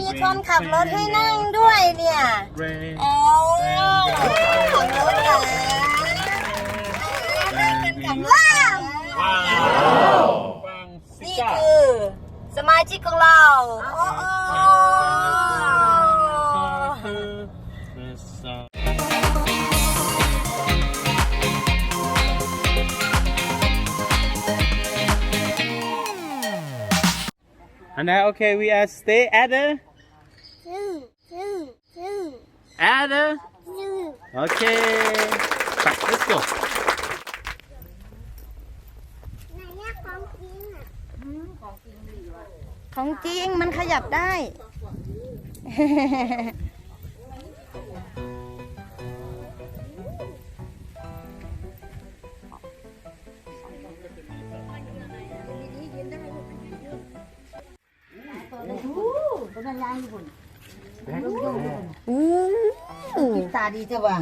มีคนขับรถให้นั่งด้วยเนี่ย Rain. โอ้ขับรถเหรอขับรถ Bang นี่ Sika. คือสมาชิกของเราโอ้ And now, okay, we are stay at the at the. Okay. Back, let's go. ของจริงมันขยับได้ อู้ ตาดีจ้ะว่ะ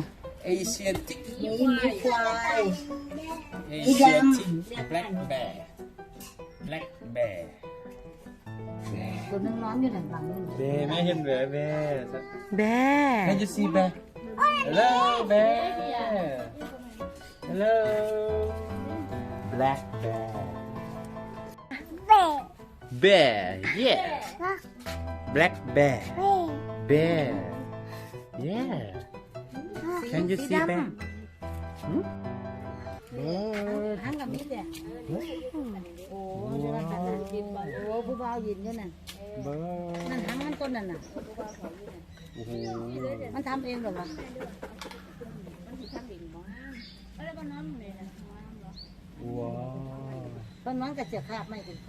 Asiatic. มีมีควาย Asiatic black bear. Black bear. ตัวนึงนอนอยู่หลังหลังนี่ Bear, ไม่เห็น bear bear. แบ Can you see bear? Hello, bear. Hello. Black bear. Bear, yeah. Black bear. Bear. Yeah. Can you see bear? Hmm? Bear. ทั้งกับมิดเนี่ยโอ้ยนั่นน่ะยินบ่โอ้ผู้บ่าวยินอยู่นั่น Bear. นั่นทั้งมันต้นนั่นน่ะโอ้โหมันทำเองเหรอวะว้าวตอนนั้นก็เสียคาบไม่เป็นไป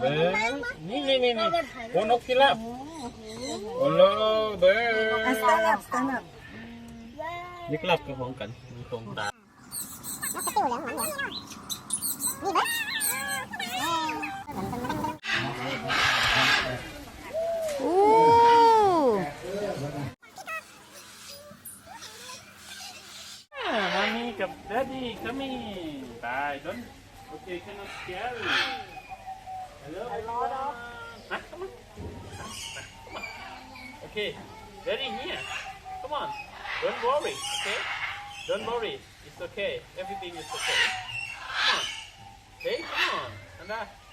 เล็ก bird นี่นี่นี่นี่โอ้นกพิราบโอ้โห bird อะ stand up stand up นี่กลับกับของกันมีโครงตาอู้ Mommy กับ Daddy coming bye don't okay cannot scare you come on okay Daddy here come on. Don't worry okay? Don't worry. It's okay. Everything is okay. Come on. Okay come on. Anda come uh,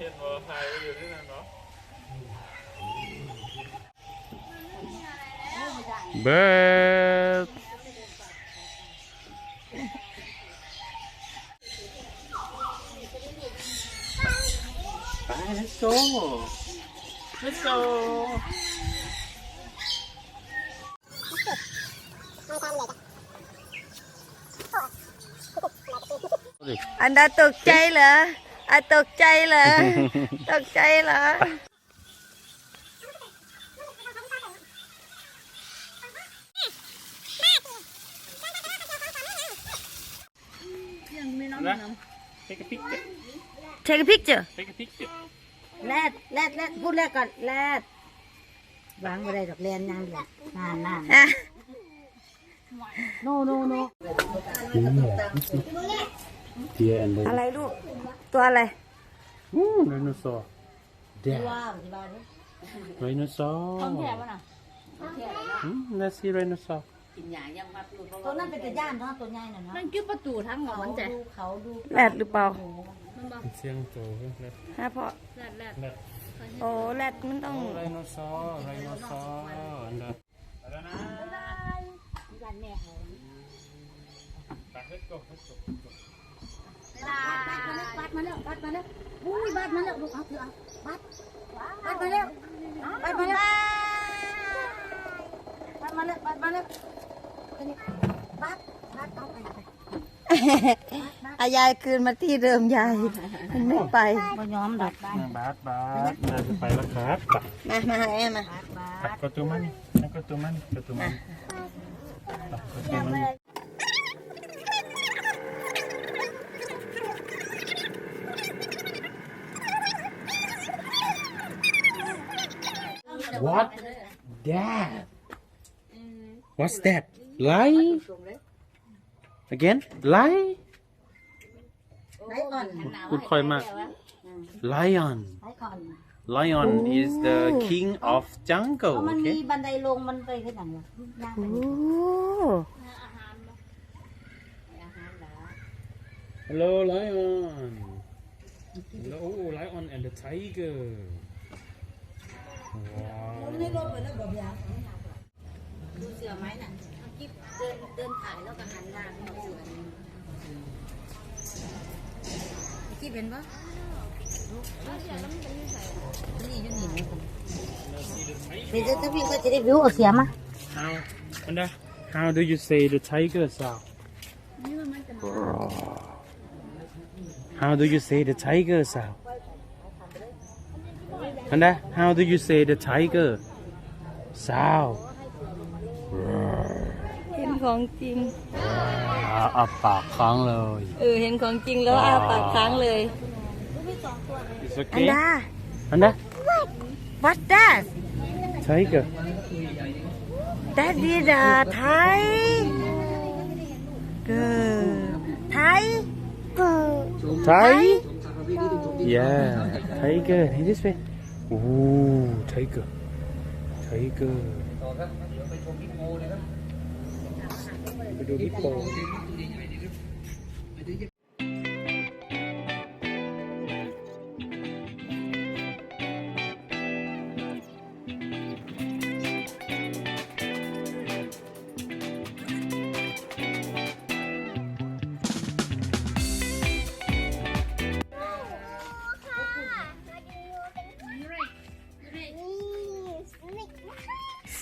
เห็นว่าใครอยู่ที่นั่นเนาะ Bird ไป let's go let's go อันดาตกใจเหรอ อันตกใจเหรอ ตกใจเหรอนะ take a picture Take a picture take a picture แรดแรดแรดพูดแรกก่อนแรดวางไว้ได้ดอกเรียนยังเดียวนานนานอะโนโน โน Deer and อะไรลูก ตัวอะไร Ooh, dinosaur. There. ว้าวสิบ้าดิ Dinosaur. แค่ว่าน่ะ Hmm, let's see dinosaur. ตัวนั้นเป็นตะย่านเนาะตัวใหญ่น่ะเนาะมันคือประตูทั้งหมดเขามันจะดูเขาดูแรดหรือเปล่าเสียงโตเลยฮะพ่อแรดแรดโอ้แรดมันต้อง Dinosaur, dinosaur. And uh, บ้านแม่เขา let's go, let's go. บัด มาแล้วบัดมาแล้วอุ้ยบัดมาแล้วลูกเอาเถอะเอาบัดบัดมาแล้วบัดมาแล้วบัดมาแล้วบัดมาแล้วบัดบัดเอาไปไปอายายคืนมาที่เดิมยายมันไม่ไปบ่ยอมดอกบัดบาสบาสน่าจะไปแล้วครับไปมามาหาแม่มาไปกดตัวมันนั่นกดตัวมันกดตัวมัน What that What's that lie again lie ไหนก่อน คุณค่อยมาก lion ไหนก่อน lion is the king of เพ jungle ราะมันมี okay บันไดลงมันไปที่ไหนล่ะย่างไป โอ้ hello lion hello lion and the tiger ดูเสือไหมน่ะเอากิ๊บเดินเดินถ่ายแล้วก็หันหน้าไปเอาเสือนี่กิ๊บเห็นปะนี่อยู่นี่นะพี่จะถ้าพี่ก็จะได้วิวเอาเสียมา how Anda how do you say the tiger sound how do you say the tiger sound Anda how do you say the tiger sound เห็นของจริง อ่าอับปากค้างเลย เออ เห็นของจริงแล้วอ้าปากค้างเลย It's อัน okay ดา Anda what that tiger that is a Thai girl Thai girl Thai yeah tiger hey this way Ooh tiger tiger ไปดูฮิปโป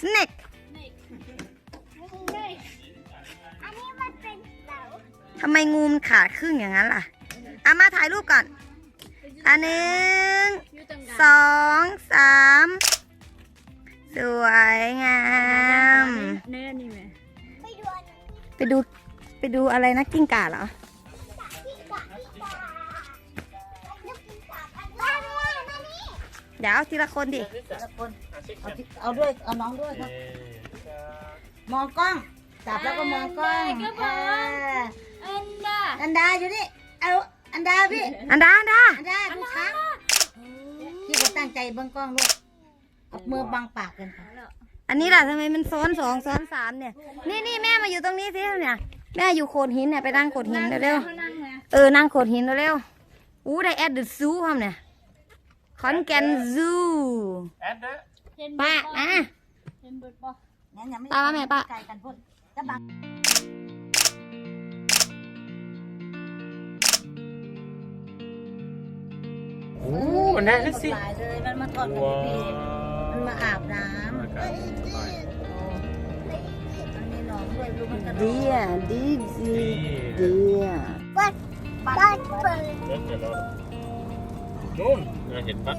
snake ทำไมงูมันขาดครึ่งอย่างนั้นล่ะเอามาถ่ายรูปก่อน อันหนึ่ง สองสาม สวยงามไปดู ไปดูอะไรนะกิ้งก่าเหรอเดี๋ยวเอาทีละคนดิ แต่ละคน เอาที่เอาด้วย เอาน้องด้วยครับ มองกล้อง จับแล้วก็มองกล้องเอออันดาอยู่นี่ เอา อันดาพี่ อันดาอันดาอันดาดูช้างพี่ก็ตั้งใจเบิ้งกล้องด้วยเอามือบังปากกันค่ะอันนี้ล่ะทำไมมันซ้อนสองซ้อนสามเนี่ย นี่นี่แม่มาอยู่ตรงนี้สิเนี่ยแม่อยู่โขดหินเนี่ยไปนั่งโขดหินเร็วๆเออ นั่งโขดหินเร็วๆอู้ได้แอดเดอะซูทำเนี่ย ขอนแก่นซูแอดเดอ ป้าอะงั้นยังไม่ป้าว่าไงป้า ไกลกันพุ่นจะบังโอ้มันน่าสิหลายเลยมันมาถอดกันว้าพี่มันมาอาบน้อากาศสบายำมันมีหนองด้วยดูมันกระโดดีดอะดีดีดีอะปัดปัดเปิดเดี๋ยวเดี๋ยวเราโน่นเราเห็นปะ